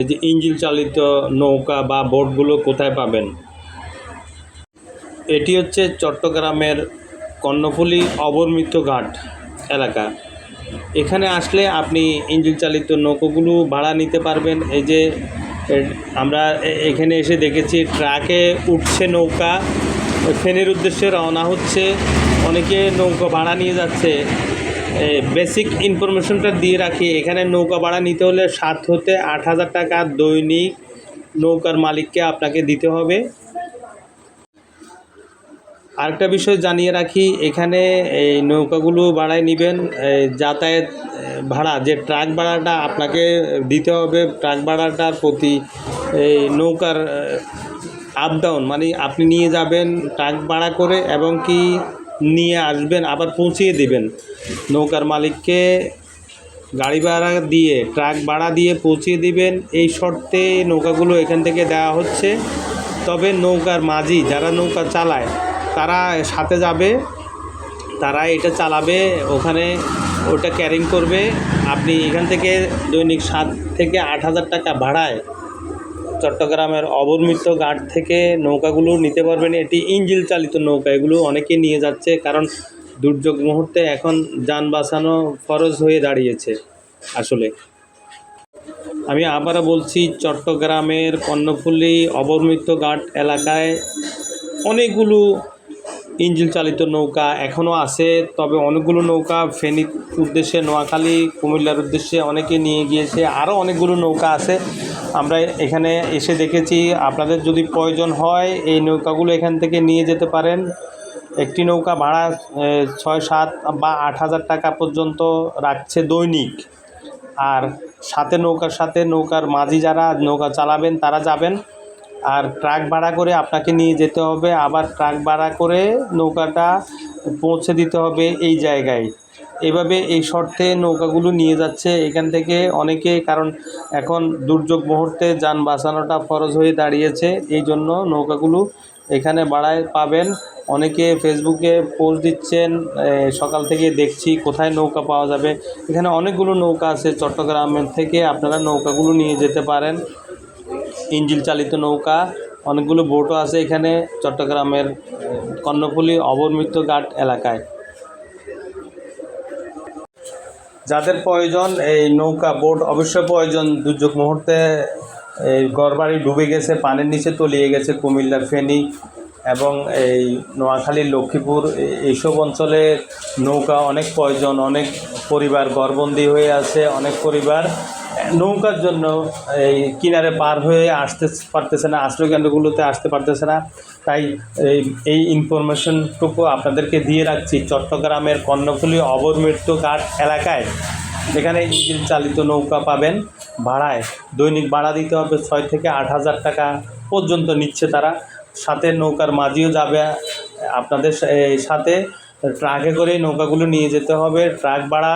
এই যে ইঞ্জিন চালিত নৌকা বা বোটগুলো কোথায় পাবেন? এটি হচ্ছে চট্টগ্রামের কর্ণফুলী অবর্মিত ঘাট এলাকা। এখানে আসলে আপনি ইঞ্জিন চালিত নৌকোগুলো ভাড়া নিতে পারবেন। এই যে আমরা এখানে এসে দেখেছি ট্রাকে উঠছে নৌকা। ফেনের উদ্দেশ্যে রওনা হচ্ছে। অনেকে নৌকা ভাড়া নিয়ে যাচ্ছে। বেসিক ইনফরমেশনটা দিয়ে রাখি। এখানে নৌকা ভাড়া নিতে হলে সাত হতে আট হাজার টাকা দৈনিক নৌকার মালিককে আপনাকে দিতে হবে। আরেকটা বিষয় জানিয়ে রাখি, এখানে এই নৌকাগুলো ভাড়ায় নেবেন যাতায়াত ভাড়া, যে ট্রাক ভাড়াটা আপনাকে দিতে হবে, ট্রাক ভাড়াটার প্রতি এই নৌকার আপ ডাউন মানে আপনি নিয়ে যাবেন ট্রাক ভাড়া করে এবং কি নিয়ে আসবেন, আবার পৌঁছিয়ে দেবেন। নৌকার মালিককে গাড়ি ভাড়া দিয়ে, ট্রাক ভাড়া দিয়ে পৌঁছিয়ে দিবেন। এই শর্তে নৌকাগুলো এখান থেকে দেওয়া হচ্ছে। তবে নৌকার মাঝি যারা নৌকা চালায়, তারা সাথে যাবে, তারা এটা চালাবে, ওখানে ওটা ক্যারিং করবে। আপনি এখান থেকে দৈনিক সাত থেকে আট হাজার টাকা ভাড়ায় চট্টগ্রামের অবর্মিত ঘাট থেকে নৌকাগুলো নিতে পারবেন। এটি ইঞ্জিল চালিত নৌকা, এগুলো অনেকে নিয়ে যাচ্ছে কারণ দুর্যোগ মুহূর্তে এখন যান বাঁচানো ফরজ হয়ে দাঁড়িয়েছে আসলে। আমি আবারও বলছি, চট্টগ্রামের কর্ণফুলী অবর্মিত ঘাট এলাকায় অনেকগুলো ইঞ্জিন চালিত নৌকা এখনও আছে, তবে অনেকগুলো নৌকা ফেনী উদ্দেশ্যে, নোয়াখালী, কুমিল্লার উদ্দেশ্যে অনেকে নিয়ে গিয়েছে। আরও অনেকগুলো নৌকা আছে। আমরা এখানে এসে দেখেছি, আপনাদের যদি প্রয়োজন হয়, এই নৌকাগুলো এখান থেকে নিয়ে যেতে পারেন। একটি নৌকা ভাড়া ছয়, সাত বা আট হাজার টাকা পর্যন্ত রাখছে দৈনিক। আর সাথে নৌকার সাথে নৌকার মাঝি যারা নৌকা চালাবেন, তারা যাবেন। আর ট্রাক ভাড়া করে আপনাকে নিয়ে যেতে হবে। আবার ট্রাক ভাড়া করে নৌকাটা পৌঁছে দিতে হবে এই জায়গায়। এভাবে এই শর্তে নৌকাগুলো নিয়ে যাচ্ছে। এখান থেকে অনেকে, কারণ এখন দুর্যোগ মুহূর্তে যান বাঁচানোটা ফরজ হয়ে দাঁড়িয়েছে, এই জন্য নৌকাগুলো এখানে বাড়ায় পাবেন। অনেকে ফেসবুকে পোস্ট দিচ্ছেন সকাল থেকে দেখছি কোথায় নৌকা পাওয়া যাবে। এখানে অনেকগুলো নৌকা আছে চট্টগ্রামের থেকে, আপনারা নৌকাগুলো নিয়ে যেতে পারেন। ইঞ্জিল চালিত নৌকা, অনেকগুলো বোটও আছে এখানে চট্টগ্রামের কর্ণফুলী অবর্মিত ঘাট এলাকায়। যাদের প্রয়োজন, এই নৌকা, বোট অবশ্যই প্রয়োজন। দুর্যোগ মুহূর্তে এই গড়বাড়ি ডুবে গেছে, পানির নিচে তলিয়ে গেছে কুমিল্লা, ফেনী এবং এই নোয়াখালী, লক্ষ্মীপুর। এইসব অঞ্চলে নৌকা অনেক প্রয়োজন, অনেক পরিবার গড়বন্দি হয়ে আছে, অনেক পরিবার নৌকার জন্য এই কিনারে পার হয়ে আসতে পারতেছে না, আশ্রয়কেন্দ্রগুলোতে আসতে পারতেছে না। তাই এই ইনফরমেশনটুকু আপনাদেরকে দিয়ে রাখছি চট্টগ্রামের কর্ণফুলী অবমৃত্য ঘাট এলাকায়। যেখানে ইঞ্জিন চালিত নৌকা পাবেন। ভাড়ায় দৈনিক ভাড়া দিতে হবে ছয় থেকে আট হাজার টাকা পর্যন্ত নিচ্ছে তারা। সাথে নৌকার মাঝিও যাবে। আপনাদের সাথে ট্রাকে করে নৌকাগুলো নিয়ে যেতে হবে। ট্রাক ভাড়া